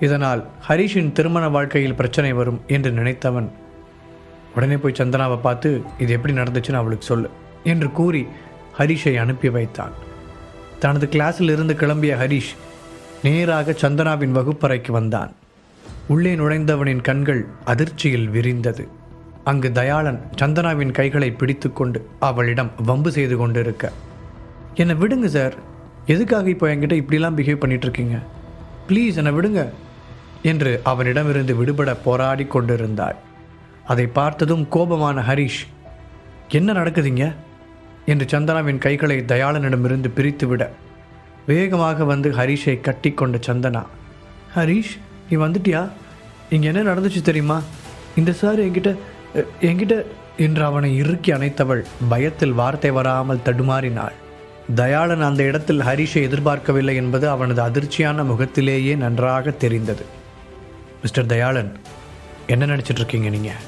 இதனால் ஹரிஷின் திருமண வாழ்க்கையில் பிரச்சனை வரும் என்று நினைத்தவன் உடனே போய் சந்தனாவை பார்த்து இது எப்படி நடந்துச்சுன்னு அவளுக்கு சொல்லு என்று கூறி ஹரிஷை அனுப்பி வைத்தான். தனது கிளாஸில் இருந்து கிளம்பிய ஹரிஷ் நேராக சந்தனாவின் வகுப்பறைக்கு வந்தான். உள்ளே நுழைந்தவனின் கண்கள் அதிர்ச்சியில் விரிந்தது. அங்கு தயாளன் சந்தனாவின் கைகளை பிடித்துக்கொண்டு அவளிடம் வம்பு செய்து கொண்டிருக்க என்னை விடுங்க சார் எதுக்காக இப்போ என்கிட்ட இப்படிலாம் பிஹேவ் பண்ணிட்டு இருக்கீங்க? ப்ளீஸ் என்னை விடுங்க என்று அவனிடமிருந்து விடுபட போராடி கொண்டிருந்தாள். அதை பார்த்ததும் கோபமான ஹரிஷ் என்ன நடக்குதுங்க? என்று சந்தனாவின் கைகளை தயாளனிடமிருந்து பிரித்துவிட வேகமாக வந்து ஹரிஷை கட்டிக்கொண்ட சந்தனா ஹரிஷ் நீ வந்துட்டியா? இங்கே என்ன நடந்துச்சு தெரியுமா? இந்த சார் என்கிட்ட என்கிட்ட என்று அவனை இறுக்கி அணைத்தவள் பயத்தில் வார்த்தை வராமல் தடுமாறினாள். தயாளன் அந்த இடத்தில் ஹரிஷை எதிர்பார்க்கவில்லை என்பது அவனது அதிர்ச்சியான முகத்திலேயே நன்றாக தெரிந்தது. மிஸ்டர் தயாளன் என்ன நினச்சிட்டு இருக்கீங்க நீங்கள்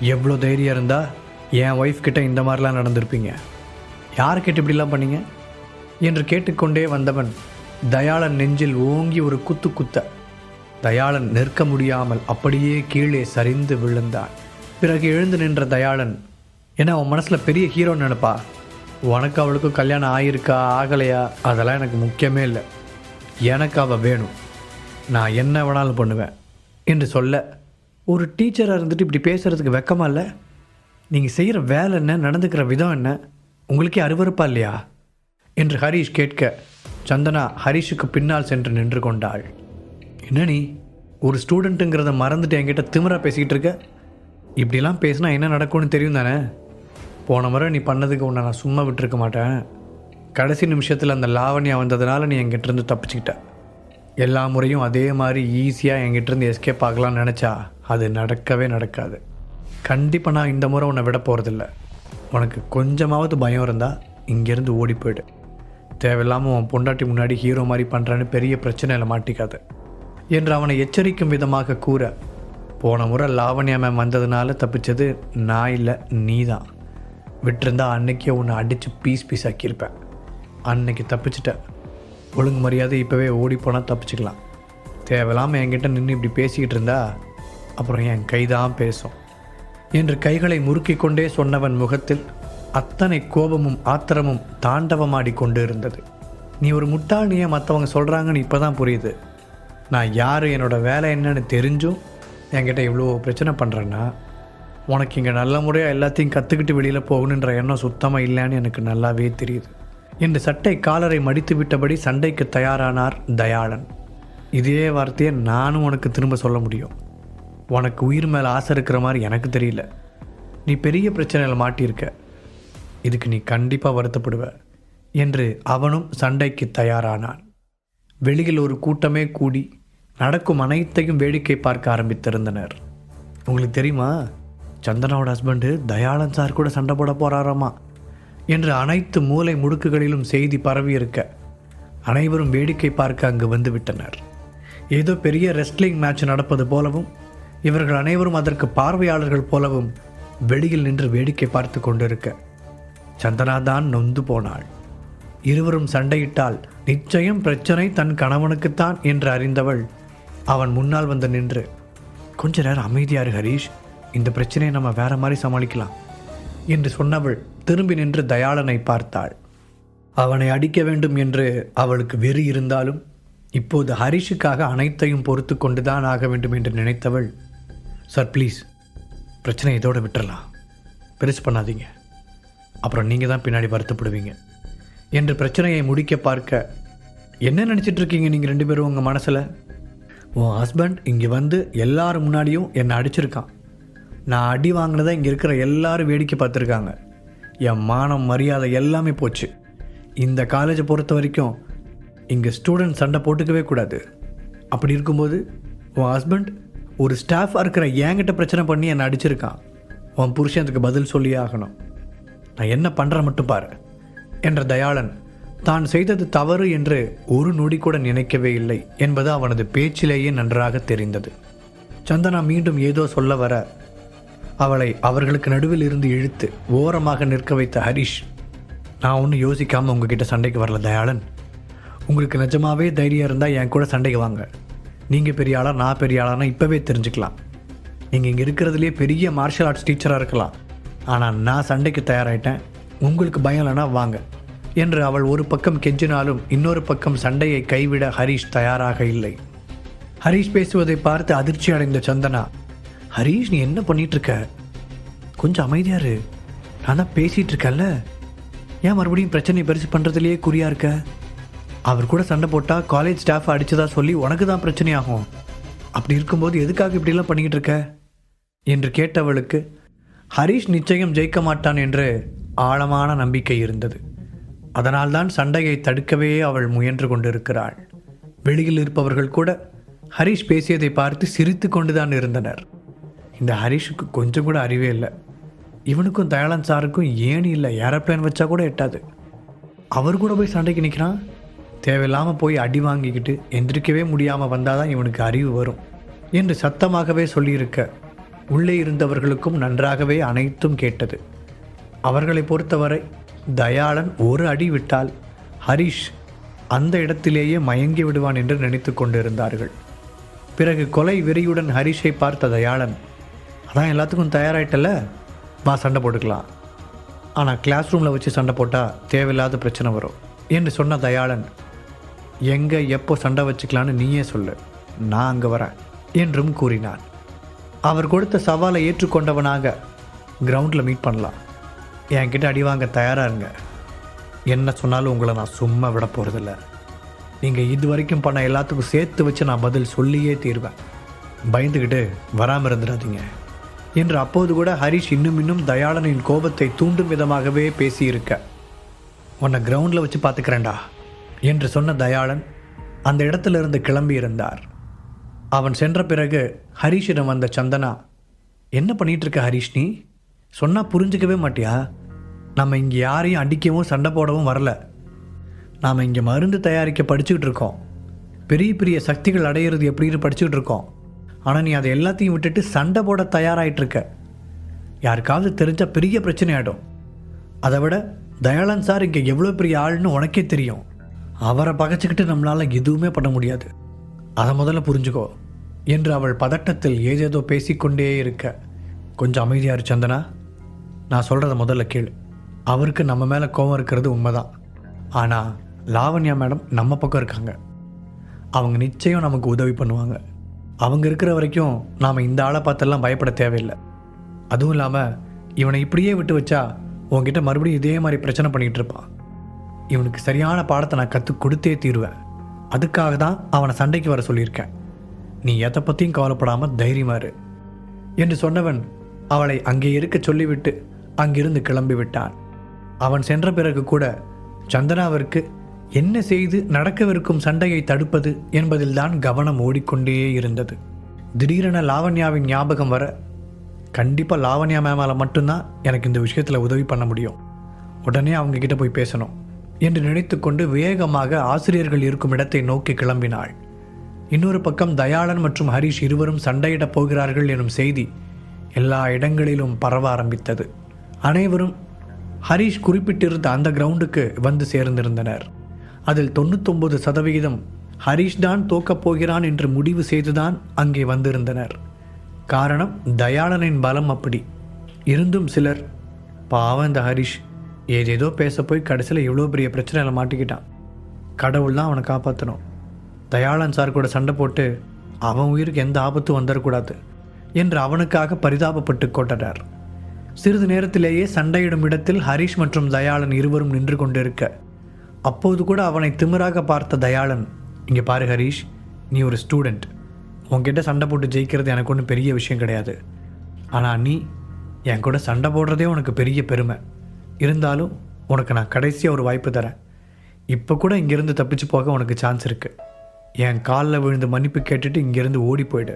எவ்வளோ தைரியம் இருந்தால் என் ஒய்ஃப் கிட்ட இந்த மாதிரிலாம் நடந்திருப்பீங்க? யார்கிட்ட இப்படிலாம் பண்ணீங்க? என்று கேட்டுக்கொண்டே வந்தவன் தயாளன் நெஞ்சில் ஓங்கி ஒரு குத்து குத்த. தயாளன் நிற்க முடியாமல் அப்படியே கீழே சரிந்து விழுந்தான். பிறகு எழுந்து நின்ற தயாளன் ஏன்னா உன் மனசில் பெரிய ஹீரோ நினப்பா? உனக்கு அவளுக்கும் கல்யாணம் ஆகியிருக்கா ஆகலையா? அதெல்லாம் எனக்கு முக்கியமே இல்லை. எனக்கு அவள் வேணும். நான் என்ன வேணாலும் பண்ணுவேன் என்று சொல்ல ஒரு டீச்சராக இருந்துட்டு இப்படி பேசுகிறதுக்கு வெக்கமாக இல்லை? நீங்கள் செய்கிற வேலை என்ன நடந்துக்கிற விதம் என்ன? உங்களுக்கே அருவறுப்பா இல்லையா? என்று ஹரிஷ் கேட்க சந்தனா ஹரிஷுக்கு பின்னால் சென்று நின்று கொண்டாள். என்ன நீ? ஒரு ஸ்டூடெண்ட்டுங்கிறத மறந்துட்டு என்கிட்ட திமிரா பேசிக்கிட்டு இருக்க? இப்படிலாம் பேசினா என்ன நடக்கும்னு தெரியும் தானே? போன முறை நீ பண்ணதுக்கு உன்னை நான் சும்மா விட்டுருக்க மாட்டேன். கடைசி நிமிஷத்தில் அந்த லாவண்யா வந்ததுனால நீ என்கிட்ட இருந்து தப்பிச்சுக்கிட்ட. எல்லா முறையும் அதே மாதிரி ஈஸியாக என்கிட்டருந்து எஸ்கேப் ஆகலாம்னு நினச்சா அது நடக்கவே நடக்காது. கண்டிப்பாக நான் இந்த முறை உன்னை விட போகிறதில்ல உனக்கு கொஞ்சமாவது பயம் இருந்தால் இங்கேருந்து ஓடி போயிடு. தேவையில்லாமல் உன் பொண்டாட்டி முன்னாடி ஹீரோ மாதிரி பண்ணுறேன்னு பெரிய பிரச்சனையில் மாட்டிக்காது. என்று அவனை எச்சரிக்கும் விதமாக கூற போன முறை லாவண்யா மேம் வந்ததுனால தப்பிச்சது நான் இல்லை நீ தான் விட்டிருந்தா அன்னைக்கே உன்னை அடித்து பீஸ் பீஸ் ஆக்கியிருப்பேன். அன்னைக்கு தப்பிச்சிட்டேன். ஒழுங்கு மரியாதை இப்போவே ஓடிப்போனால் தப்பிச்சுக்கலாம். தேவையில்லாமல் என்கிட்ட நின்று இப்படி பேசிக்கிட்டு இருந்தா அப்புறம் என் கைதான் பேசும். என்று கைகளை முறுக்கிக் கொண்டே சொன்னவன் முகத்தில் அத்தனை கோபமும் ஆத்திரமும் தாண்டவமாடி கொண்டு இருந்தது நீ ஒரு முட்டாள் நீ ஏன் மற்றவங்க சொல்கிறாங்கன்னு இப்போ தான் புரியுது. நான் யார் என்னோட வேலை என்னன்னு தெரிஞ்சும் என்கிட்ட இவ்வளோ பிரச்சனை பண்ணுறேன்னா உனக்கு இங்கே நல்ல முறையாக எல்லாத்தையும் கற்றுக்கிட்டு வெளியில் போகணுன்ற எண்ணம் சுத்தமாக இல்லைன்னு எனக்கு நல்லாவே தெரியுது. என்று சட்டை காலரை மடித்து விட்டபடி சண்டைக்கு தயாரானார் தயாளன். இதே வார்த்தையை நானும் உனக்கு திரும்ப சொல்ல முடியும். உனக்கு உயிர் மேலே ஆசை இருக்கிற மாதிரி எனக்கு தெரியல. நீ பெரிய பிரச்சனையில் மாட்டியிருக்க. இதுக்கு நீ கண்டிப்பாக வருத்தப்படுவ என்று அவனும் சண்டைக்கு தயாரானான். வெளியில் ஒரு கூட்டமே கூடி நடக்கும் அனைத்தையும் வேடிக்கை பார்க்க ஆரம்பித்திருந்தனர். உங்களுக்கு தெரியுமா? சந்தனாவோட ஹஸ்பண்டு தயாளன் சார் கூட சண்டை போட போகிறாராமா என்று அனைத்து மூலை முடுக்குகளிலும் செய்தி பரவி இருக்க அனைவரும் வேடிக்கை பார்க்க அங்கு வந்துவிட்டனர். ஏதோ பெரிய ரெஸ்லிங் மேட்ச் நடப்பது போலவும் இவர்கள் அனைவரும் அதற்கு பார்வையாளர்கள் போலவும் வெளியில் நின்று வேடிக்கை பார்த்து கொண்டிருக்க சந்தனா தான் நொந்து போனாள். இருவரும் சண்டையிட்டால் நிச்சயம் பிரச்சனை தன் கணவனுக்குத்தான் என்று அறிந்தவள் அவன் முன்னால் வந்து நின்று கொஞ்ச நேரம் அமைதியாரு ஹரீஷ் இந்த பிரச்சனையை நம்ம வேற மாதிரி சமாளிக்கலாம். என்று சொன்னவள் திரும்பி நின்று தயாளனை பார்த்தாள். அவனை அடிக்க வேண்டும் என்று அவளுக்கு வெறி இருந்தாலும் இப்போது ஹரிஷுக்காக அனைத்தையும் பொறுத்து கொண்டுதான் ஆக வேண்டும் என்று நினைத்தவள் சார் ப்ளீஸ் பிரச்சனை இதோடு விட்டுறலாம். பெருசு பண்ணாதீங்க. அப்புறம் நீங்கள் தான் பின்னாடி வருத்தப்படுவீங்க. என்று பிரச்சனையை முடிக்க பார்க்க என்ன நினச்சிட்டு இருக்கீங்க நீங்கள் ரெண்டு பேரும் உங்கள் மனசில்? உன் ஹஸ்பண்ட் இங்கே வந்து எல்லாரும் முன்னாடியும் என்னை அடிச்சிருக்கான். நான் அடி வாங்கினதை இங்கே இருக்கிற எல்லாரும் வேடிக்கை பார்த்துருக்காங்க. என் மானம் மரியாதை எல்லாமே போச்சு. இந்த காலேஜை பொறுத்த வரைக்கும் இங்கே ஸ்டூடெண்ட் சண்டை போட்டுக்கவே கூடாது. அப்படி இருக்கும்போது உன் ஹஸ்பண்ட் ஒரு ஸ்டாஃபாக இருக்கிற என்கிட்ட பிரச்சனை பண்ணி என்னை அடிச்சிருக்கான். உன் புருஷன் அதுக்கு பதில் சொல்லி ஆகணும். நான் என்ன பண்ணுறேன் மட்டும் பாரு. என்ற தயாளன் தான் செய்தது தவறு என்று ஒரு நொடி கூட நினைக்கவே இல்லை என்பது அவனது பேச்சிலேயே நன்றாக தெரிந்தது. சந்தனா மீண்டும் ஏதோ சொல்ல வர அவளை அவர்களுக்கு நடுவில் இருந்து இழுத்து ஓரமாக நிற்க வைத்த ஹரிஷ் நான் ஒன்றும் யோசிக்காமல் உங்ககிட்ட சண்டைக்கு வரல தயாளன். உங்களுக்கு நிஜமாவே தைரியம் இருந்தால் என் கூட சண்டைக்கு வாங்க. நீங்கள் பெரிய ஆளா நான் பெரிய ஆளானா இப்போவே தெரிஞ்சுக்கலாம். நீங்கள் இங்கே இருக்கிறதுலே பெரிய மார்ஷல் ஆர்ட்ஸ் டீச்சராக இருக்கலாம். ஆனால் நான் சண்டைக்கு தயாராயிட்டேன். உங்களுக்கு பயம் இல்லைனா வாங்க. என்று அவள் ஒரு பக்கம் கெஞ்சினாலும் இன்னொரு பக்கம் சண்டையை கைவிட ஹரீஷ் தயாராக இல்லை. ஹரீஷ் பேசுவதை பார்த்து அதிர்ச்சி அடைந்த சந்தனா ஹரீஷ் நீ என்ன பண்ணிட்டு இருக்க கொஞ்சம் அமைதியாக இரு. நான் தான் பேசிட்டு இருக்கேன்ல ஏன் மறுபடியும் பிரச்சனை பெருசு பண்ணுறதுலையே குறியாக இருக்க? அவர் கூட சண்டை போட்டால் காலேஜ் ஸ்டாஃப் அடித்ததா சொல்லி உனக்கு தான் பிரச்சனையாகும். அப்படி இருக்கும்போது எதுக்காக இப்படிலாம் பண்ணிக்கிட்டு இருக்க என்று கேட்டவளுக்கு ஹரீஷ் நிச்சயம் ஜெயிக்க மாட்டான் என்று ஆழமான நம்பிக்கை இருந்தது. அதனால்தான் சண்டையை தடுக்கவே அவள் முயன்று கொண்டிருக்கிறாள். வெளியில் இருப்பவர்கள் கூட ஹரீஷ் பேசியதை பார்த்து சிரித்து கொண்டுதான் இருந்தனர். இந்த ஹரிஷுக்கு கொஞ்சம் கூட அறிவே இல்லை. இவனுக்கும் தயாளன் சாருக்கும் ஏணி இல்லை? ஏரோப்ளேன் வச்சா கூட எட்டாது. அவர் கூட போய் சண்டைக்கு நிற்கிறான் தேவையில்லாமல் போய் அடி வாங்கிக்கிட்டு எந்திரிக்கவே முடியாமல் வந்தால் தான் இவனுக்கு அறிவு வரும். என்று சத்தமாகவே சொல்லியிருக்க உள்ளே இருந்தவர்களுக்கும் நன்றாகவே அனைத்தும் கேட்டது. அவர்களை பொறுத்தவரை தயாளன் ஒரு அடி விட்டால் ஹரிஷ் அந்த இடத்திலேயே மயங்கி விடுவான் என்று நினைத்து கொண்டிருந்தார்கள். பிறகு கொலை வெறியுடன் ஹரிஷை பார்த்த தயாளன் அதான் எல்லாத்துக்கும் தயாராகிட்டல வா சண்டை போட்டுக்கலாம். ஆனால் கிளாஸ் ரூமில் வச்சு சண்டை போட்டால் தேவையில்லாத பிரச்சனை வரும். என்று சொன்ன தயாளன் எங்கே எப்போ சண்டை வச்சுக்கலான்னு நீயே சொல்லு. நான் அங்கே வரேன் என்றும் கூறினான். அவர் கொடுத்த சவாலை ஏற்றுக்கொண்டவனாக கிரவுண்டில் மீட் பண்ணலாம். என்கிட்ட அடி வாங்க தயாராக இருங்க. என்ன சொன்னாலும் உங்களை நான் சும்மா விட போகிறதில்ல நீங்கள் இது வரைக்கும் பண்ண எல்லாத்துக்கும் சேர்த்து வச்சு நான் பதில் சொல்லியே தீர்வேன். பயந்துக்கிட்டு வராமல் இருந்துடாதீங்க. என்று அப்போது கூட ஹரிஷ் இன்னும் இன்னும் தயாளனின் கோபத்தை தூண்டும் விதமாகவே பேசியிருக்க. உன்னை கிரவுண்டில் வச்சு பார்த்துக்கிறேன்டா என்று சொன்ன தயாளன் அந்த இடத்திலிருந்து கிளம்பி இருந்தார் அவன் சென்ற பிறகு ஹரிஷிடம் வந்த சந்தனா என்ன பண்ணிகிட்டு இருக்க ஹரிஷ் நீ? சொன்னால் புரிஞ்சுக்கவே மாட்டியா? நம்ம இங்கே யாரையும் அடிக்கவும் சண்டை போடவும் வரல. நாம் இங்கே மருந்து தயாரிக்க படிச்சுக்கிட்டு இருக்கோம். பெரிய பெரிய சக்திகள் அடையிறது எப்படின்னு படிச்சுக்கிட்டு இருக்கோம். ஆனால் நீ அதை எல்லாத்தையும் விட்டுட்டு சண்டை போட தயாராகிட்டு இருக்க யாருக்காவது தெரிஞ்சால் பெரிய பிரச்சனை ஆகிடும் அதை விட தயாளன் சார் இங்கே எவ்வளோ பெரிய ஆள்னு உனக்கே தெரியும். அவரை பகைச்சிக்கிட்டு நம்மளால் எதுவுமே பண்ண முடியாது. அதை முதல்ல புரிஞ்சுக்கோ. என்று அவள் பதட்டத்தில் ஏதேதோ பேசிக்கொண்டே இருக்க. கொஞ்சம் அமைதியாக இருச்சந்தனா சந்தனா. நான் சொல்கிறத முதல்ல கேளு. அவருக்கு நம்ம மேலே கோவம் இருக்கிறது உண்மைதான். ஆனால் லாவண்யா மேடம் நம்ம பக்கம் இருக்காங்க. அவங்க நிச்சயம் நமக்கு உதவி பண்ணுவாங்க. அவங்க இருக்கிற வரைக்கும் நாம் இந்த ஆளை பார்த்தெல்லாம் பயப்பட தேவையில்லை. அதுவும் இல்லாமல் இவனை இப்படியே விட்டு வச்சா உன்கிட்ட மறுபடியும் இதே மாதிரி பிரச்சனை பண்ணிகிட்டு இருப்பான். இவனுக்கு சரியான பாடத்தை நான் கற்றுக் கொடுத்தே தீருவேன். அதுக்காக தான் அவனை சண்டைக்கு வர சொல்லியிருக்கேன். நீ எதை பற்றியும் கவலைப்படாமல் தைரியமா என்று சொன்னவன் அவளை அங்கே இருக்க சொல்லிவிட்டு அங்கிருந்து கிளம்பி விட்டான். அவன் சென்ற பிறகு கூட சந்தனாவிற்கு என்ன செய்து நடக்கவிருக்கும் சண்டையை தடுப்பது என்பதில்தான் கவனம் ஓடிக்கொண்டே இருந்தது. திடீரென லாவண்யாவின் ஞாபகம் வர கண்டிப்பாக லாவண்யா மேமால மட்டும்தான் எனக்கு இந்த விஷயத்தில் உதவி பண்ண முடியும். உடனே அவங்க கிட்ட போய் பேசணும் என்று நினைத்துக்கொண்டு வேகமாக ஆசிரியர்கள் இருக்கும் இடத்தை நோக்கி கிளம்பினாள். இன்னொரு பக்கம் தயாளன் மற்றும் ஹரிஷ் இருவரும் சண்டையிடப் போகிறார்கள் எனும் செய்தி எல்லா இடங்களிலும் பரவ ஆரம்பித்தது. அனைவரும் ஹரிஷ் குறிப்பிட்டிருந்த அந்த கிரவுண்டுக்கு வந்து சேர்ந்திருந்தனர். அதில் தொண்ணூத்தொம்பது சதவிகிதம் ஹரிஷ் தான் தோக்கப் போகிறான் என்று முடிவு செய்துதான் அங்கே வந்திருந்தனர். காரணம் தயாளனின் பலம் அப்படி. இருந்தும் சிலர் பாவம் இந்த ஹரிஷ் ஏதேதோ பேச போய் கடைசியில் இவ்வளோ பெரிய பிரச்சனையில் மாட்டிக்கிட்டான். கடவுள் தான் அவனை காப்பாற்றணும் தயாளன் சார் கூட சண்டை போட்டு அவன் உயிருக்கு எந்த ஆபத்தும் வந்துடக்கூடாது என்று அவனுக்காக பரிதாபப்பட்டு கொண்டனர். சிறிது நேரத்திலேயே சண்டையிடும் இடத்தில் ஹரிஷ் மற்றும் தயாளன் இருவரும் நின்று கொண்டிருக்க அப்போது கூட அவனை திமிராக பார்த்த தயாளன் இங்கே பாரு ஹரிஷ் நீ ஒரு ஸ்டூடெண்ட். உன்கிட்ட சண்டை போட்டு ஜெயிக்கிறது எனக்கு ஒன்றும் பெரிய விஷயம் கிடையாது. ஆனால் நீ என் கூட சண்டை போடுறதே உனக்கு பெரிய பெருமை. இருந்தாலும் உனக்கு நான் கடைசியாக ஒரு வாய்ப்பு தரேன். இப்போ கூட இங்கேருந்து தப்பிச்சு போக உனக்கு சான்ஸ் இருக்குது என் காலில் விழுந்து மன்னிப்பு கேட்டுட்டு இங்கேருந்து ஓடி போயிடு.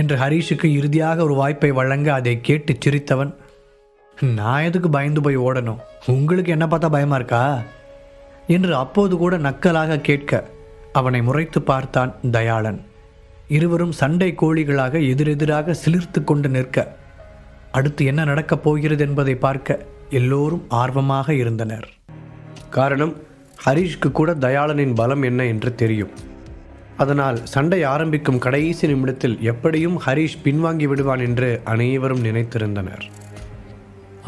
என்று ஹரிஷுக்கு இறுதியாக ஒரு வாய்ப்பை வழங்க அதை கேட்டு சிரித்தவன் நான் எதுக்கு பயந்து போய் ஓடணும்? உங்களுக்கு என்ன பார்த்தா பயமாக இருக்கா? என்று அப்போது கூட நக்கலாக கேட்க அவனை முறைத்து பார்த்தான் தயாளன். இருவரும் சண்டை கோழிகளாக எதிரெதிராக சிலிர்த்து கொண்டு நிற்க அடுத்து என்ன நடக்கப் போகிறது என்பதை பார்க்க எல்லோரும் ஆர்வமாக இருந்தனர். காரணம் ஹரீஷ்க்கு கூட தயாளனின் பலம் என்ன என்று தெரியும். அதனால் சண்டை ஆரம்பிக்கும் கடைசி நிமிடத்தில் எப்படியும் ஹரிஷ் பின்வாங்கி விடுவான் என்று அனைவரும் நினைத்திருந்தனர்.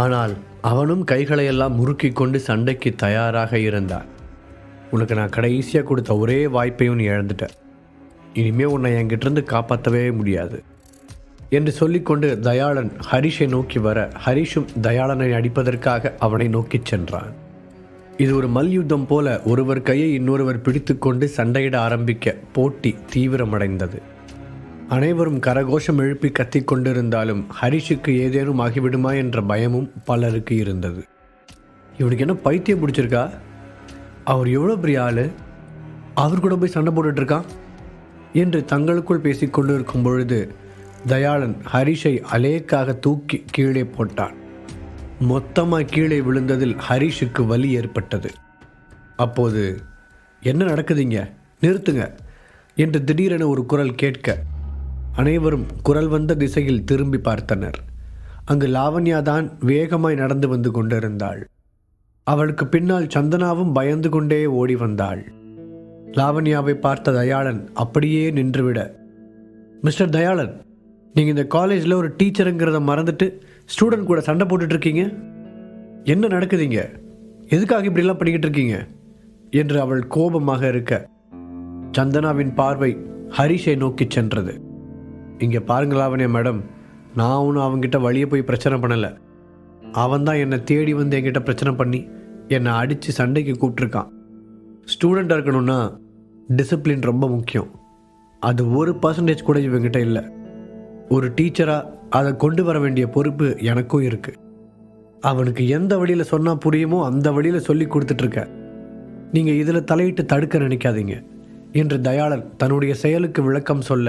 ஆனால் அவனும் கைகளையெல்லாம் முறுக்கி கொண்டு சண்டைக்கு தயாராக இருந்தான். உனக்கு நான் கடைசியாக கொடுத்த ஒரே வாய்ப்பையும் நீ இழந்துட்ட. இனிமே உன்னை என்கிட்டருந்து காப்பாற்றவே முடியாது. என்று சொல்லிக்கொண்டு தயாளன் ஹரிஷை நோக்கி வர ஹரிஷும் தயாளனை அடிப்பதற்காக அவனை நோக்கிச் சென்றான். இது ஒரு மல்யுத்தம் போல ஒருவர் கையை இன்னொருவர் பிடித்துக்கொண்டு சண்டையிட ஆரம்பிக்க போட்டி தீவிரமடைந்தது. அனைவரும் கரகோஷம் எழுப்பி கத்திக் கொண்டிருந்தாலும் ஹரிஷுக்கு ஏதேனும் ஆகிவிடுமா என்ற பயமும் பலருக்கு இருந்தது. இவனுக்கு என்ன பைத்தியம் பிடிச்சிருக்கா? அவர் எவ்வளோ பெரிய ஆள்? அவர் கூட போய் சண்டை போட்டுட்ருக்கான் என்று தங்களுக்குள் பேசிக்கொண்டு இருக்கும் பொழுது தயாளன் ஹரிஷை அலேக்காக தூக்கி கீழே போட்டான். மொத்தமாக கீழே விழுந்ததில் ஹரிஷுக்கு வலி ஏற்பட்டது. அப்போது என்ன நடக்குதுங்க நிறுத்துங்க என்று திடீரென ஒரு குரல் கேட்க அனைவரும் குரல் வந்த திசையில் திரும்பி பார்த்தனர். அங்கு லாவண்யா தான் வேகமாய் நடந்து வந்து கொண்டிருந்தாள். அவளுக்கு பின்னால் சந்தனாவும் பயந்து கொண்டே ஓடி வந்தாள். லாவண்யாவை பார்த்த தயாளன் அப்படியே நின்றுவிட மிஸ்டர் தயாளன் நீங்கள் இந்த காலேஜில் ஒரு டீச்சருங்கிறத மறந்துட்டு ஸ்டூடெண்ட் கூட சண்டை போட்டுட்ருக்கீங்க? என்ன நடக்குதுங்க? எதுக்காக இப்படிலாம் பண்ணிக்கிட்டு இருக்கீங்க என்று அவள் கோபமாக இருக்க சந்தனாவின் பார்வை ஹரிஷை நோக்கி சென்றது. இங்கே பாருங்களாவனே மேடம். நான் ஒன்றும் அவன்கிட்ட வழியே போய் பிரச்சனை பண்ணலை. அவன் தான் என்னை தேடி வந்து என்கிட்ட பிரச்சனை பண்ணி என்னை அடித்து சண்டைக்கு கூப்பிட்ருக்கான் ஸ்டூடெண்ட்டாக இருக்கணும்னா டிசிப்ளின் ரொம்ப முக்கியம். அது ஒரு பர்சன்டேஜ் கூட இவங்கிட்ட இல்லை. ஒரு டீச்சராக அதை கொண்டு வர வேண்டிய பொறுப்பு எனக்கும் இருக்குது அவனுக்கு எந்த வழியில் சொன்னால் புரியுமோ அந்த வழியில் சொல்லி கொடுத்துட்ருக்க நீங்கள் இதில் தலையிட்டு தடுக்க நினைக்காதீங்க. என்று தயாளன் தன்னுடைய செயலுக்கு விளக்கம் சொல்ல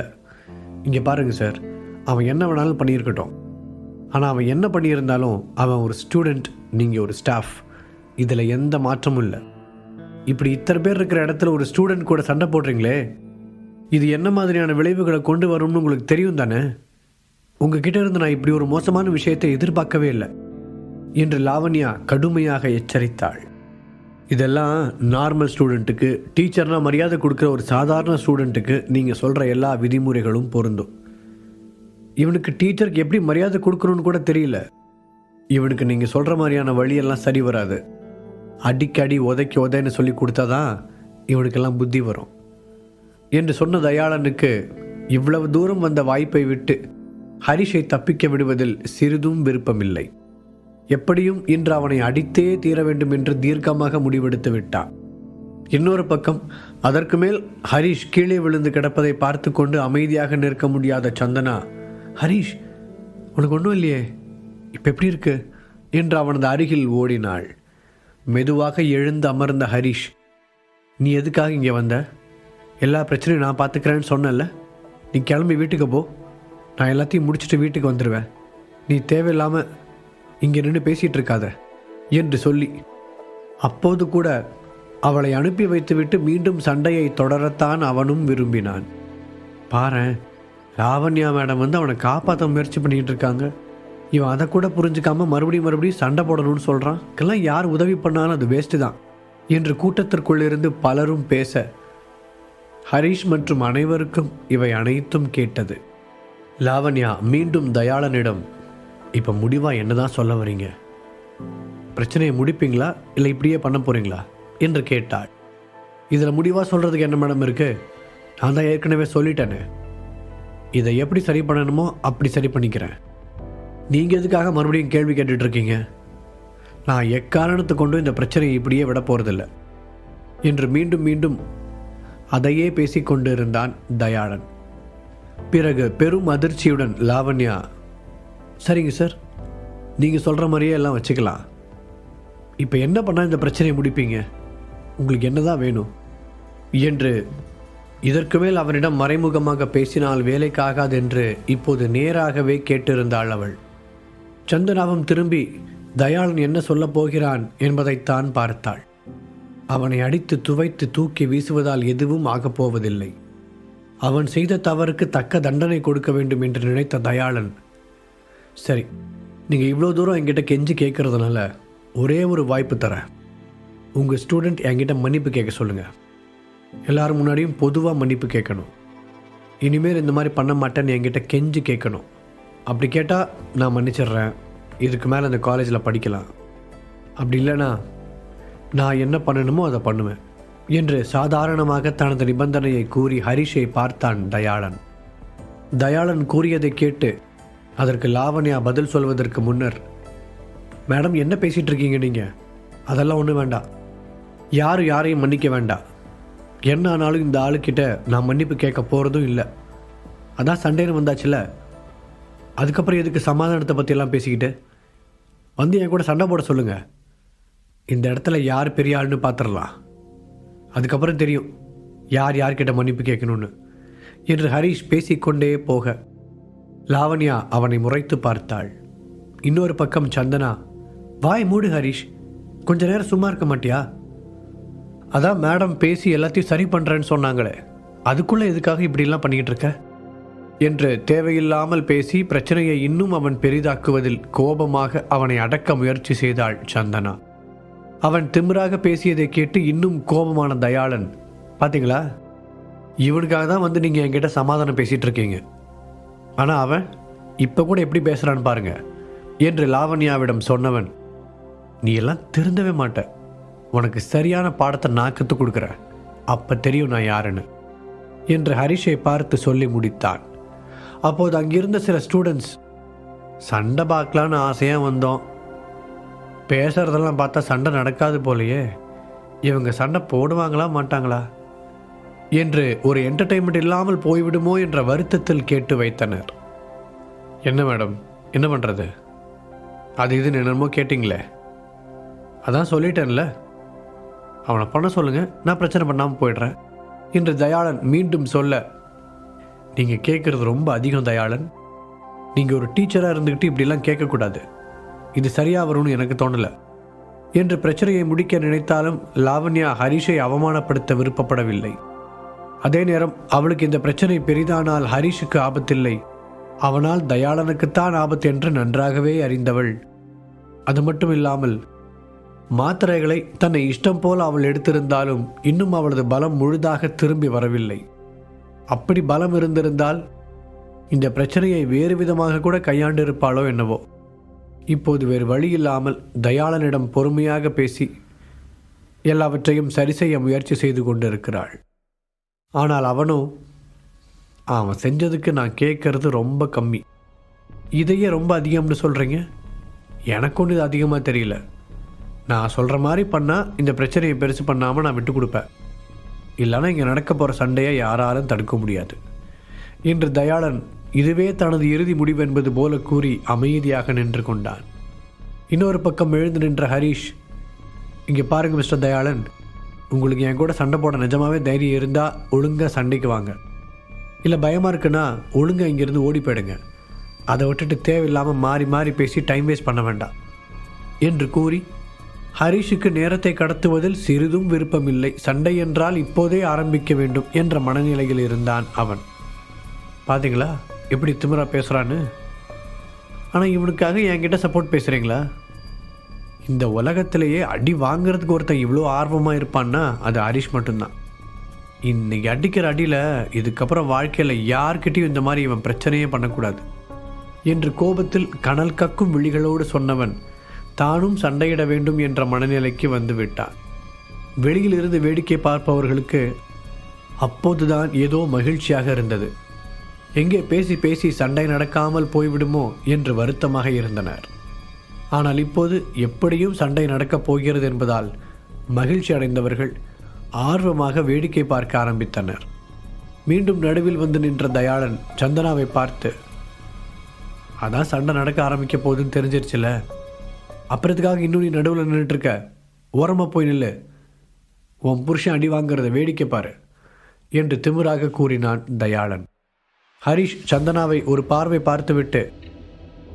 இங்கே பாருங்கள் சார். அவன் என்ன வேணாலும் பண்ணியிருக்கட்டும். ஆனால் அவன் என்ன பண்ணியிருந்தாலும் அவன் ஒரு ஸ்டூடெண்ட் நீங்கள் ஒரு ஸ்டாஃப். இதில் எந்த மாற்றமும் இல்லை. இப்படி இத்தனை பேர் இருக்கிற இடத்துல ஒரு ஸ்டூடெண்ட் கூட சண்டை போடுறீங்களே? இது என்ன மாதிரியான விளைவுகளை கொண்டு வரும்னு உங்களுக்கு தெரியும் தானே? உங்ககிட்ட இருந்து நான் இப்படி ஒரு மோசமான விஷயத்தை எதிர்பார்க்கவே இல்லை. என்று லாவண்யா கடுமையாக எச்சரித்தாள். இதெல்லாம் நார்மல் ஸ்டூடெண்ட்டுக்கு டீச்சர்னால் மரியாதை கொடுக்குற ஒரு சாதாரண ஸ்டூடெண்ட்டுக்கு நீங்கள் சொல்கிற எல்லா விதிமுறைகளும் பொருந்தும். இவனுக்கு டீச்சருக்கு எப்படி மரியாதை கொடுக்கணும்னு கூட தெரியல. இவனுக்கு நீங்கள் சொல்கிற மாதிரியான வழியெல்லாம் சரி வராது. அடிக்கடி உதைக்கி உதைன்னு சொல்லி கொடுத்தா தான் இவனுக்கெல்லாம் புத்தி வரும். என்று சொன்ன தயாளனுக்கு இவ்வளவு தூரம் வந்த வாய்ப்பை விட்டு ஹரிஷை தப்பிக்க விடுவதில் சிறிதும் விருப்பமில்லை. எப்படியும் இன்று அவனை அடித்தே தீர வேண்டும் என்று தீர்க்கமாக முடிவெடுத்து விட்டான். இன்னொரு பக்கம் அதற்கு மேல் ஹரிஷ் கீழே விழுந்து கிடப்பதை பார்த்து கொண்டு அமைதியாக நிற்க முடியாத சந்தனா ஹரிஷ் உனக்கு ஒன்றும் இல்லையே? இப்போ எப்படி இருக்கு? என்று அவனது அருகில் ஓடினாள். மெதுவாக எழுந்து அமர்ந்த ஹரிஷ் நீ எதுக்காக இங்கே வந்த? எல்லா பிரச்சனையும் நான் பார்த்துக்கிறேன்னு சொன்னல நீ கிளம்பி வீட்டுக்கு போ. நான் எல்லாத்தையும் முடிச்சுட்டு வீட்டுக்கு வந்துடுவேன் நீ தேவையில்லாமல் இங்கே நின்று பேசிகிட்டு இருக்காத என்று சொல்லி அப்போது கூட அவளை அனுப்பி வைத்துவிட்டு மீண்டும் சண்டையை தொடரத்தான் அவனும் விரும்பினான். பாரேன் லாவண்யா மேடம் வந்து அவனை காப்பாற்ற முயற்சி பண்ணிக்கிட்டு இருக்காங்க இவன் அதை கூட புரிஞ்சுக்காம மறுபடியும் மறுபடியும் சண்டை போடணும்னு சொல்கிறான் இதெல்லாம் யார் உதவி பண்ணாலும் அது வேஸ்ட்டு தான் என்று கூட்டத்திற்குள்ளிருந்து பலரும் பேச ஹரிஷ் மற்றும் அனைவருக்கும் இவை அனைத்தும் கேட்டது. லாவண்யா மீண்டும் தயாளனிடம் இப்போ முடிவாக என்ன தான் சொல்ல வரீங்க? பிரச்சனையை முடிப்பீங்களா? இல்லை இப்படியே பண்ண போகிறீங்களா என்று கேட்டாள். இதில் முடிவாக சொல்கிறதுக்கு என்ன மேடம் இருக்குது நான் தான் ஏற்கனவே சொல்லிட்டேனே. இதை எப்படி சரி பண்ணணுமோ அப்படி சரி பண்ணிக்கிறேன். நீங்கள் எதுக்காக மறுபடியும் கேள்வி கேட்டுட்ருக்கீங்க நான் எக்காரணத்தை கொண்டு இந்த பிரச்சனையை இப்படியே விட போகிறதில்ல என்று மீண்டும் மீண்டும் அதையே பேசிக்கொண்டிருந்தான் தயாளன். பிறகு பெரும் அதிர்ச்சியுடன் லாவண்யா சரிங்க சார். நீங்கள் சொல்கிற மாதிரியே எல்லாம் வச்சுக்கலாம். இப்போ என்ன பண்ணால் இந்த பிரச்சனையை முடிப்பீங்க? உங்களுக்கு என்னதான் வேணும்? என்று இதற்கு மேல் அவனிடம் மறைமுகமாக பேசினால் வேலைக்காகாது என்று இப்போது நேராகவே கேட்டிருந்தாள் அவள். சந்தனாவும் திரும்பி தயாளன் என்ன சொல்லப் போகிறான்? என்பதைத்தான் பார்த்தாள். அவனை அடித்து துவைத்து தூக்கி வீசுவதால் எதுவும் ஆகப்போவதில்லை அவன் செய்த தவறுக்கு தக்க தண்டனை கொடுக்க வேண்டும் என்று நினைத்த தயாளன் சரி நீங்கள் இவ்வளோ தூரம் என்கிட்ட கெஞ்சி கேட்குறதுனால ஒரே ஒரு வாய்ப்பு தரேன். உங்கள் ஸ்டூடெண்ட் என்கிட்ட மன்னிப்பு கேட்க சொல்லுங்கள் எல்லாரும் முன்னாடியும் பொதுவாக மன்னிப்பு கேட்கணும். இனிமேல் இந்த மாதிரி பண்ண மாட்டேன்னு என்கிட்ட கெஞ்சி கேட்கணும். அப்படி கேட்டால் நான் மன்னிச்சிடுறேன். இதுக்கு மேலே அந்த காலேஜில் படிக்கலாம். அப்படி இல்லைனா நான் என்ன பண்ணணுமோ அதை பண்ணுவேன் என்று சாதாரணமாக தனது நிபந்தனையை கூறி ஹரிஷை பார்த்தான் தயாளன். தயாளன் கூறியதை கேட்டு அதற்கு லாவண்யா பதில் சொல்வதற்கு முன்னர் மேடம் என்ன பேசிகிட்டு இருக்கீங்க நீங்கள் அதெல்லாம் ஒன்றும் வேண்டாம் யாரும் யாரையும் மன்னிக்க வேண்டாம் என்ன ஆனாலும் இந்த ஆளுக்கிட்ட நான் மன்னிப்பு கேட்க போகிறதும் இல்லை. அதான் சண்டேன்னு வந்தாச்சுல. அதுக்கப்புறம் எதுக்கு சமாதானத்தை பற்றியெல்லாம் பேசிக்கிட்டு? வந்து என் கூட சண்டை போட சொல்லுங்கள் இந்த இடத்துல யார் பெரிய ஆள்னு பார்த்துடலாம் அதுக்கப்புறம் தெரியும் யார் யார்கிட்ட மன்னிப்பு கேட்கணும்னு. என்று ஹரிஷ் பேசிக்கொண்டே போக லாவண்யா அவனை முறைத்து பார்த்தாள். இன்னொரு பக்கம் சந்தனா வாய் மூடு ஹரிஷ் கொஞ்ச நேரம் சும்மா இருக்க மாட்டியா? அதான் மேடம் பேசி எல்லாத்தையும் சரி பண்ணுறேன்னு சொன்னாங்களே அதுக்குள்ளே எதுக்காக இப்படிலாம் பண்ணிக்கிட்டு இருக்க? என்று தேவையில்லாமல் பேசி பிரச்சனையை இன்னும் அவன் பெரிதாக்குவதில் கோபமாக அவனை அடக்க முயற்சி செய்தாள் சந்தனா. அவன் திமிராக பேசியதை கேட்டு இன்னும் கோபமான தயாளன் பார்த்தீங்களா இவனுக்காக தான் வந்து நீங்கள் என்கிட்ட சமாதானம் பேசிகிட்டு இருக்கீங்க. ஆனால் அவன் இப்போ கூட எப்படி பேசுகிறான்னு பாருங்க. என்று லாவண்யாவிடம் சொன்னவன் நீ எல்லாம் திருந்தவே மாட்ட. உனக்கு சரியான பாடத்தை நான் கற்றுக் கொடுக்குறேன். அப்போ தெரியும் நான் யாருன்னு. என்று ஹரிஷை பார்த்து சொல்லி முடித்தான். அப்போது அங்கிருந்த சில ஸ்டூடெண்ட்ஸ் சண்டை பார்க்கலான்னு ஆசையாக வந்தோம். பேசுகிறதெல்லாம் பார்த்தா சண்டை நடக்காது போலையே. இவங்க சண்டை போடுவாங்களா மாட்டாங்களா? என்று ஒரு என்டர்டெயின்மெண்ட் இல்லாமல் போய்விடுமோ என்ற வருத்தத்தில் கேட்டு வைத்தனர். என்ன மேடம்? என்ன பண்ணுறது அது இதுன்னு என்னமோ கேட்டிங்களே. அதான் சொல்லிட்டேன்ல. அவனை பண்ண சொல்லுங்கள் நான் பிரச்சனை பண்ணாமல் போயிடுறேன். என்று தயாளன் மீண்டும் சொல்ல நீங்கள் கேட்குறது ரொம்ப அதிகம் தயாளன். நீங்கள் ஒரு டீச்சராக இருந்துக்கிட்டு இப்படிலாம் கேட்கக்கூடாது இது சரியாக வரும்னு எனக்கு தோணலை. என்று பிரச்சனையை முடிக்க நினைத்தாலும் லாவண்யா ஹரிஷை அவமானப்படுத்த விருப்பப்படவில்லை. அதே நேரம் அவளுக்கு இந்த பிரச்சனை பெரிதானால் ஹரிஷுக்கு ஆபத்தில்லை. அவனால் தயாளனுக்குத்தான் ஆபத்து என்று நன்றாகவே அறிந்தவள். அது மட்டும் இல்லாமல் மாத்திரைகளை தன்னை இஷ்டம் போல் அவள் எடுத்திருந்தாலும் இன்னும் அவளது பலம் முழுதாக திரும்பி வரவில்லை. அப்படி பலம் இருந்திருந்தால் இந்த பிரச்சனையை வேறு விதமாக கூட கையாண்டிருப்பாளோ என்னவோ. இப்போது வேறு வழி இல்லாமல் தயாளனிடம் பொறுமையாக பேசி எல்லாவற்றையும் சரி செய்ய முயற்சி செய்து கொண்டிருக்கிறாள். ஆனால் அவனோ அவன் செஞ்சதுக்கு நான் கேட்குறது ரொம்ப கம்மி. இதையே ரொம்ப அதிகம்னு சொல்கிறீங்க எனக்கு ஒன்று இது அதிகமாக தெரியல. நான் சொல்கிற மாதிரி பண்ணால் இந்த பிரச்சனையை பெருசு பண்ணாமல் நான் விட்டு கொடுப்பேன். இல்லைன்னா இங்கே நடக்க போகிற சண்டையை யாராலும் தடுக்க முடியாது. இன்று தயாளன் இதுவே தனது இறுதி முடிவு என்பது போல கூறி அமைதியாக நின்று கொண்டான். இன்னொரு பக்கம் எழுந்து நின்ற ஹரீஷ் இங்கே பாருங்கள் மிஸ்டர் தயாளன் உங்களுக்கு என் கூட சண்டை போட நிஜமாகவே தைரியம் இருந்தால் ஒழுங்காக சண்டைக்கு வாங்க. இல்லை பயமாக இருக்குன்னா ஒழுங்காக இங்கேருந்து ஓடி போயிடுங்க. அதை விட்டுட்டு தேவையில்லாமல் மாறி மாறி பேசி டைம் வேஸ்ட் பண்ண வேண்டாம். என்று கூறி ஹரிஷுக்கு நேரத்தை கடத்துவதில் சிறிதும் விருப்பமில்லை. சண்டை என்றால் இப்போதே ஆரம்பிக்க வேண்டும் என்ற மனநிலையில் இருந்தான் அவன். பார்த்தீங்களா எப்படி திமிரா பேசுகிறான்னு ஆனால் இவனுக்காக என்கிட்ட சப்போர்ட் பேசுகிறீங்களா இந்த உலகத்திலேயே அடி வாங்குறதுக்கு ஒருத்தன் இவ்வளோ ஆர்வமாக இருப்பான்னா அது ஹரிஷ் மட்டும்தான். இன்னைக்கு அடிக்கிற அடியில் இதுக்கப்புறம் வாழ்க்கையில் யார்கிட்டையும் இந்த மாதிரி இவன் பிரச்சனையே பண்ணக்கூடாது. என்று கோபத்தில் கனல் கக்கும் விழிகளோடு சொன்னவன் தானும் சண்டையிட வேண்டும் என்ற மனநிலைக்கு வந்து விட்டான். வெளியில் இருந்து வேடிக்கை பார்ப்பவர்களுக்கு அப்போதுதான் ஏதோ மகிழ்ச்சியாக இருந்தது. எங்கே பேசி பேசி சண்டை நடக்காமல் போய்விடுமோ? என்று வருத்தமாக இருந்தனர். ஆனால் இப்போது எப்படியும் சண்டை நடக்கப் போகிறது என்பதால் மகிழ்ச்சி அடைந்தவர்கள் ஆர்வமாக வேடிக்கை பார்க்க ஆரம்பித்தனர். மீண்டும் நடுவில் வந்து நின்ற தயாளன் சந்தனாவை பார்த்து அதான் சண்டை நடக்க ஆரம்பிக்க போகுதுன்னு தெரிஞ்சிருச்சுல. அப்புறத்துக்காக இன்னும் நீ நடுவில் நின்றுட்டுருக்க ஓரமாக போய் நில்லு. உன் புருஷன் அடி வாங்கிறத வேடிக்கை பாரு என்று திமிராக கூறினான் தயாளன். ஹரிஷ் சந்தனாவை ஒரு பார்வை பார்த்துவிட்டு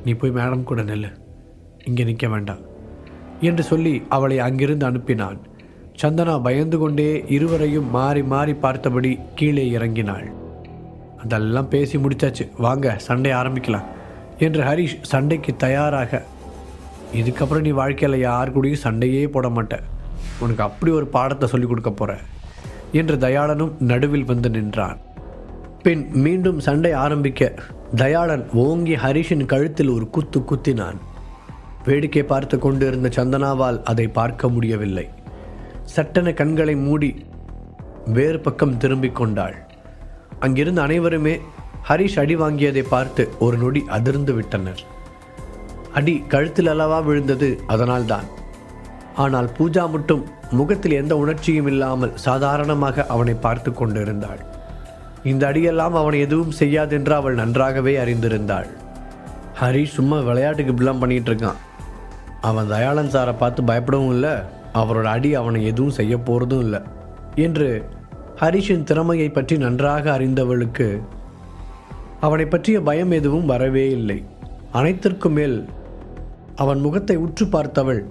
நீ போய் மேடம் கூட நெல்லு. இங்கே நிற்க வேண்டாம் என்று சொல்லி அவளை அங்கிருந்து அனுப்பினான். சந்தனா பயந்து கொண்டே இருவரையும் மாறி மாறி பார்த்தபடி கீழே இறங்கினாள். அதெல்லாம் பேசி முடிச்சாச்சு. வாங்க சண்டை ஆரம்பிக்கலாம் என்று ஹரிஷ் சண்டைக்கு தயாராக இதுக்கப்புறம் நீ வாழ்க்கையில் யார் கூடயும் சண்டையே போட மாட்ட. உனக்கு அப்படி ஒரு பாடத்தை சொல்லிக் கொடுக்க போகிற என்று தயாளனும் நடுவில் வந்து நின்றான். பின் மீண்டும் சண்டை ஆரம்பிக்க தயாளன் ஓங்கி ஹரிஷின் கழுத்தில் ஒரு குத்து குத்தினான். வேடிக்கை பார்த்து கொண்டிருந்த சந்தனாவால் அதை பார்க்க முடியவில்லை. சட்டென கண்களை மூடி வேறு பக்கம் திரும்பிக் கொண்டாள். அங்கிருந்த அனைவருமே ஹரிஷ் அடி வாங்கியதை பார்த்து ஒரு நொடி அதிர்ந்து விட்டனர். அடி கழுத்தில் அளவா விழுந்தது அதனால்தான். ஆனால் பூஜா மட்டும் முகத்தில் எந்த உணர்ச்சியும் இல்லாமல் சாதாரணமாக அவனை பார்த்து கொண்டிருந்தாள். இந்த அடியெல்லாம் அவனை எதுவும் செய்யாதென்று அவள் நன்றாகவே அறிந்திருந்தாள். ஹரிஷ் சும்மா விளையாட்டுக்கு இப்படிலாம் பண்ணிகிட்டு இருக்கான். அவன் தயாளன் சாரை பார்த்து பயப்படவும் இல்லை. அவரோட அடி அவனை எதுவும் செய்ய போகிறதும் இல்லை. என்று ஹரிஷின் திறமையை பற்றி நன்றாக அறிந்தவளுக்கு அவனை பற்றிய பயம் எதுவும் வரவே இல்லை. அனைத்திற்கும் மேல் அவன் முகத்தை உற்று பார்த்தவள்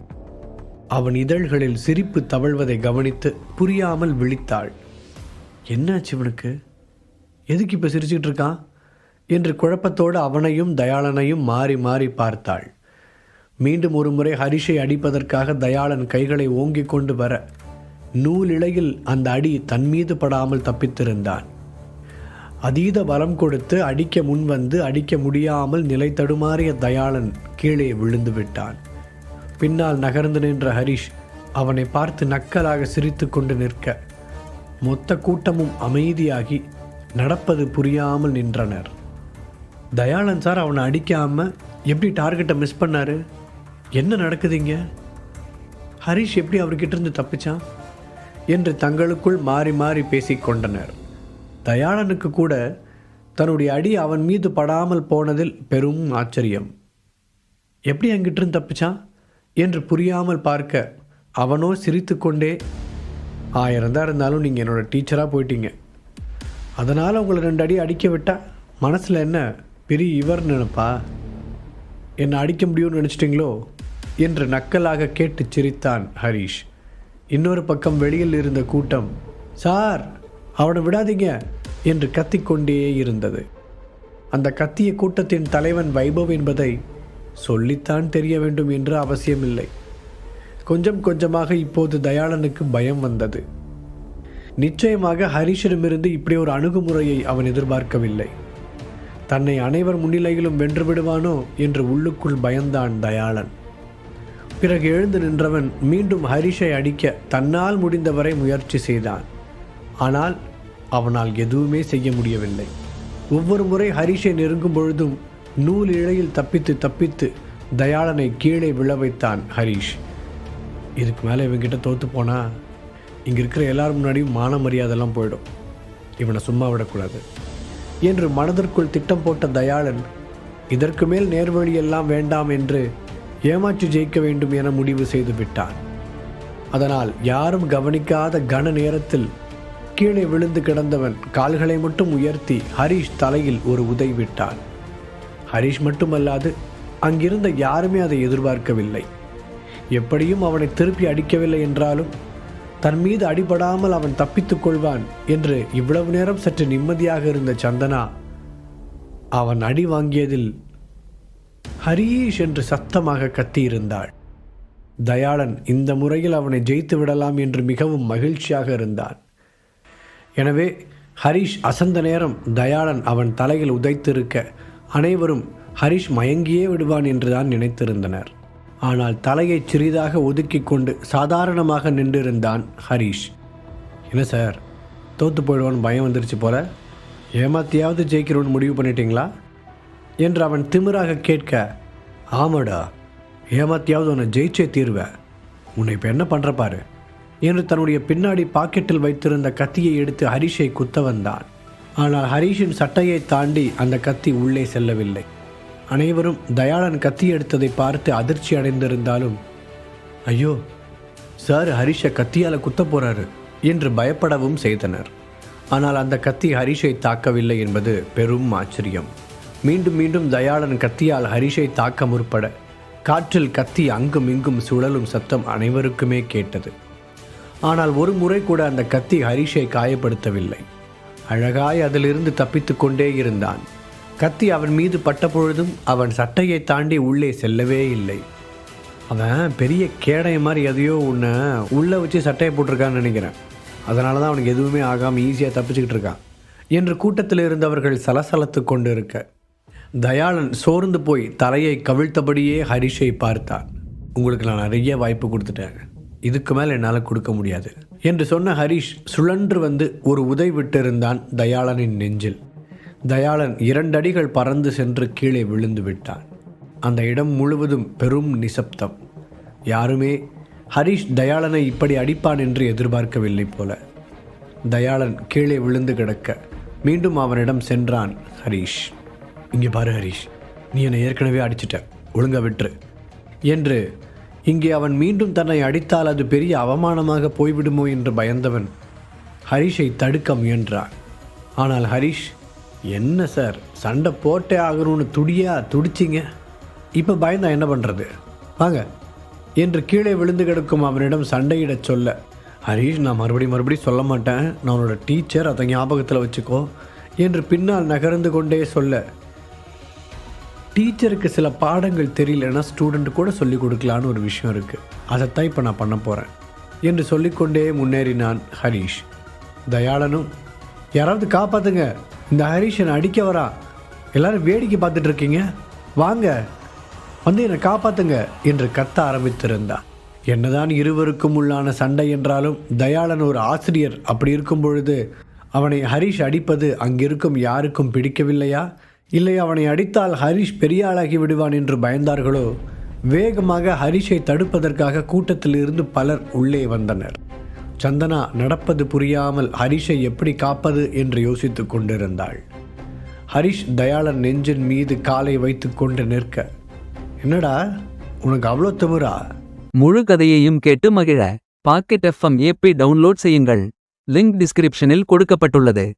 அவன் இதழ்களில் சிரிப்பு தவழ்வதை கவனித்து புரியாமல் விழித்தாள். என்னாச்சு இவனுக்கு? எதுக்கு இப்போ சிரிச்சிட்டு இருக்கான்? என்று குழப்பத்தோடு அவனையும் தயாளனையும் மாறி மாறி பார்த்தாள். மீண்டும் ஒரு முறை ஹரிஷை அடிப்பதற்காக தயாளன் கைகளை ஓங்கிக் கொண்டு வர நூலிழையில் அந்த அடி தன்மீது படாமல் தப்பித்திருந்தான். அதீத பலம் கொடுத்து அடிக்க முன்வந்து அடிக்க முடியாமல் நிலை தடுமாறிய தயாளன் கீழே விழுந்து விட்டான். பின்னால் நகர்ந்து நின்ற ஹரிஷ் அவனை பார்த்து நக்கலாக சிரித்து கொண்டு நிற்க மொத்த கூட்டமும் அமைதியாகி நடப்பது புரியாமல் நின்றனர். தயாளன் சார் அவனை அடிக்காமல் எப்படி டார்கெட்டை மிஸ் பண்ணார்? என்ன நடக்குதுங்க ஹரிஷ் எப்படி அவர்கிட்ட இருந்து தப்பிச்சான்? என்று தங்களுக்குள் மாறி மாறி பேசிக்கொண்டனர் தயாளனுக்கு கூட தன்னுடைய அடி அவன் மீது படாமல் போனதில் பெரும் ஆச்சரியம். எப்படி அங்கிட்டிருந்து தப்பிச்சான்? என்று புரியாமல் பார்க்க அவனோ சிரித்துக்கொண்டே ஆயிரம் தான் இருந்தாலும் நீங்கள் என்னோடய டீச்சராக போயிட்டீங்க. அதனால் உங்களை ரெண்டு அடி அடிக்க விட்டா மனசில் என்ன பெரிய இவர் நினைப்பா? என்னை அடிக்க முடியும்னு நினச்சிட்டிங்களோ? என்று நக்கலாக கேட்டு சிரித்தான் ஹரீஷ். இன்னொரு பக்கம் வெளியில் இருந்த கூட்டம் சார் அவனை விடாதீங்க என்று கத்திக்கொண்டே இருந்தது. அந்த கத்திய கூட்டத்தின் தலைவன் வைபவ் என்பதை சொல்லித்தான் தெரிய வேண்டும் என்று அவசியமில்லை. கொஞ்சம் கொஞ்சமாக இப்போது தயாளனுக்கு பயம் வந்தது. நிச்சயமாக ஹரிஷிடமிருந்து இப்படி ஒரு அணுகுமுறையை அவன் எதிர்பார்க்கவில்லை. தன்னை அனைவர் முன்னிலையிலும் வென்று விடுவானோ? என்று உள்ளுக்குள் பயந்தான் தயாளன். பிறகு எழுந்து நின்றவன் மீண்டும் ஹரிஷை அடிக்க தன்னால் முடிந்தவரை முயற்சி செய்தான். ஆனால் அவனால் எதுவுமே செய்ய முடியவில்லை. ஒவ்வொரு முறை ஹரிஷை நெருங்கும் பொழுதும் நூல் இழையில் தப்பித்து தப்பித்து தயாளனை கீழே விழ வைத்தான் ஹரிஷ். இதுக்கு மேலே இவங்கிட்ட தோற்று போனா இங்கே இருக்கிற எல்லாரும் முன்னாடியும் மான மரியாதைலாம் போயிடும். இவனை சும்மா விடக்கூடாது. என்று மனதிற்குள் திட்டம் போட்ட தயாளன் இதற்கு மேல் நேர்வழியெல்லாம் வேண்டாம் என்று ஏமாற்றி ஜெயிக்க வேண்டும் என முடிவு செய்து விட்டான். அதனால் யாரும் கவனிக்காத கன நேரத்தில் கீழே விழுந்து கிடந்தவன் கால்களை மட்டும் உயர்த்தி ஹரிஷ் தலையில் ஒரு உதை விட்டான். ஹரிஷ் மட்டுமல்லாது அங்கிருந்த யாருமே அதை எதிர்பார்க்கவில்லை. எப்படியும் அவனை திருப்பி அடிக்கவில்லை என்றாலும் தன் மீது அடிபடாமல் அவன் தப்பித்துக் கொள்வான் என்று இவ்வளவு நேரம் சற்று நிம்மதியாக இருந்த சந்தனா அவன் அடி வாங்கியதில் ஹரீஷ் என்று சத்தமாக கத்தியிருந்தாள். தயாளன் இந்த முறையில் அவனை ஜெயித்து விடலாம் என்று மிகவும் மகிழ்ச்சியாக இருந்தான். எனவே ஹரிஷ் அசந்த நேரம் தயாளன் அவன் தலையில் உதைத்திருக்க அனைவரும் ஹரிஷ் மயங்கியே விடுவான் என்றுதான் நினைத்திருந்தனர். ஆனால் தலையை சிறிதாக ஒதுக்கி கொண்டு சாதாரணமாக நின்றிருந்தான் ஹரிஷ். என்ன சார் தோத்து போயிடுவான்னு பயம் வந்துருச்சு போல. ஏமாத்தியாவது ஜெயிக்கிறோன்னு முடிவு பண்ணிட்டீங்களா? என்று அவன் திமிராக கேட்க ஆமாடா ஏமாத்தியாவது உன்னை ஜெயிச்சே தீர்வேன் உன்னை இப்போ என்ன பண்ணுற பாரு? என்று தன்னுடைய பின்னாடி பாக்கெட்டில் வைத்திருந்த கத்தியை எடுத்து ஹரிஷை குத்த வந்தான். ஆனால் ஹரிஷின் சட்டையை தாண்டி அந்த கத்தி உள்ளே செல்லவில்லை. அனைவரும் தயாளன் கத்தி எடுத்ததை பார்த்து அதிர்ச்சி அடைந்திருந்தாலும் ஐயோ சார் ஹரிஷை கத்தியால் குத்த போகிறாரு என்று பயப்படவும் செய்தனர். ஆனால் அந்த கத்தி ஹரிஷை தாக்கவில்லை என்பது பெரும் ஆச்சரியம். மீண்டும் மீண்டும் தயாளன் கத்தியால் ஹரிஷை தாக்க முற்பட காற்றில் கத்தி அங்கும் இங்கும் சுழலும் சத்தம் அனைவருக்குமே கேட்டது. ஆனால் ஒரு முறை கூட அந்த கத்தி ஹரிஷை காயப்படுத்தவில்லை. அழகாய் அதிலிருந்து தப்பித்து கொண்டே இருந்தான். கத்தி அவன் மீது பட்ட பொழுதும் அவன் சட்டையை தாண்டி உள்ளே செல்லவே இல்லை. அவன் பெரிய கேடைய மாதிரி எதையோ ஒன்று உள்ளே வச்சு சட்டையை போட்டிருக்கான்னு நினைக்கிறேன். அதனால தான் அவனுக்கு எதுவுமே ஆகாமல் ஈஸியாக தப்பிச்சுக்கிட்டு இருக்கான். என்று கூட்டத்தில் இருந்தவர்கள் சலசலத்து கொண்டு இருக்க தயாளன் சோர்ந்து போய் தலையை கவிழ்த்தபடியே ஹரிஷை பார்த்தான். உங்களுக்கு நான் நிறைய வாய்ப்பு கொடுத்துட்டேன். இதுக்கு மேலே என்னால் கொடுக்க முடியாது என்று சொன்ன ஹரிஷ் சுழன்று வந்து ஒரு உதை விட்டிருந்தான் தயாளனின் நெஞ்சில். தயாளன் இரண்டடிகள் பறந்து சென்று கீழே விழுந்து விட்டான். அந்த இடம் முழுவதும் பெரும் நிசப்தம். யாருமே ஹரிஷ் தயாளனை இப்படி அடிப்பான் என்று எதிர்பார்க்கவில்லை போல. தயாளன் கீழே விழுந்து கிடக்க மீண்டும் அவனிடம் சென்றான் ஹரிஷ். இங்கே பாரு ஹரிஷ் நீ என்னை ஏற்கனவே அடிச்சிட்ட. ஒழுங்கா விட்டுரு. என்று இங்கே அவன் மீண்டும் தன்னை அடித்தால் அது பெரிய அவமானமாக போய்விடுமோ என்று பயந்தவன் ஹரிஷை தடுக்க முயன்றான். ஆனால் ஹரிஷ் என்ன சார் சண்டை போட்டே ஆகணும்னு துடியா துடிச்சிங்க? இப்போ பயந்தா என்ன பண்ணுறது வாங்க. என்று கீழே விழுந்து கிடக்கும் அவனிடம் சண்டையிடச் சொல்ல ஹரீஷ் நான் மறுபடியும் மறுபடியும் சொல்ல மாட்டேன். நான் உன்னோட டீச்சர் அதை ஞாபகத்தில் வச்சுக்கோ. என்று பின்னால் நகர்ந்து கொண்டே சொல்ல டீச்சருக்கு சில பாடங்கள் தெரியலன்னா ஸ்டூடெண்ட் கூட சொல்லிக் கொடுக்கலான்னு ஒரு விஷயம் இருக்குது அதைத்தான் இப்போ நான் பண்ண போகிறேன் என்று சொல்லிக்கொண்டே முன்னேறினான் ஹரீஷ். தயாளனும் யாராவது காப்பாத்துங்க. இந்த ஹரீஷ் என்னை அடிக்க வரா. எல்லாரும் வேடிக்கை பார்த்துட்ருக்கீங்க வாங்க. வந்து என்னை காப்பாத்துங்க. என்று கத்த ஆரம்பித்திருந்தான். என்னதான் இருவருக்கும் உள்ளான சண்டை என்றாலும் தயாளன் ஒரு ஆசிரியர் அப்படி இருக்கும் பொழுது அவனை ஹரிஷ் அடிப்பது அங்கிருக்கும் யாருக்கும் பிடிக்கவில்லையா? இல்லை அவனை அடித்தால் ஹரிஷ் பெரிய ஆளாகி விடுவான் என்று பயந்தார்களோ? வேகமாக ஹரிஷை தடுப்பதற்காக கூட்டத்தில் இருந்து பலர் உள்ளே வந்தனர். சந்தனா நடப்பது புரியாமல் ஹரிஷை எப்படி காப்பது என்று யோசித்துக் கொண்டிருந்தாள். ஹரிஷ் தயாளன் நெஞ்சின் மீது காலை வைத்துக்கொண்டு நிற்க என்னடா உனக்கு அவ்வளோ திமிரா? முழு கதையையும் கேட்டு மகிழ. பாக்கெட் எஃப்எம் ஏபி டவுன்லோட் செய்யுங்கள். லிங்க் டிஸ்கிரிப்ஷனில் கொடுக்கப்பட்டுள்ளது.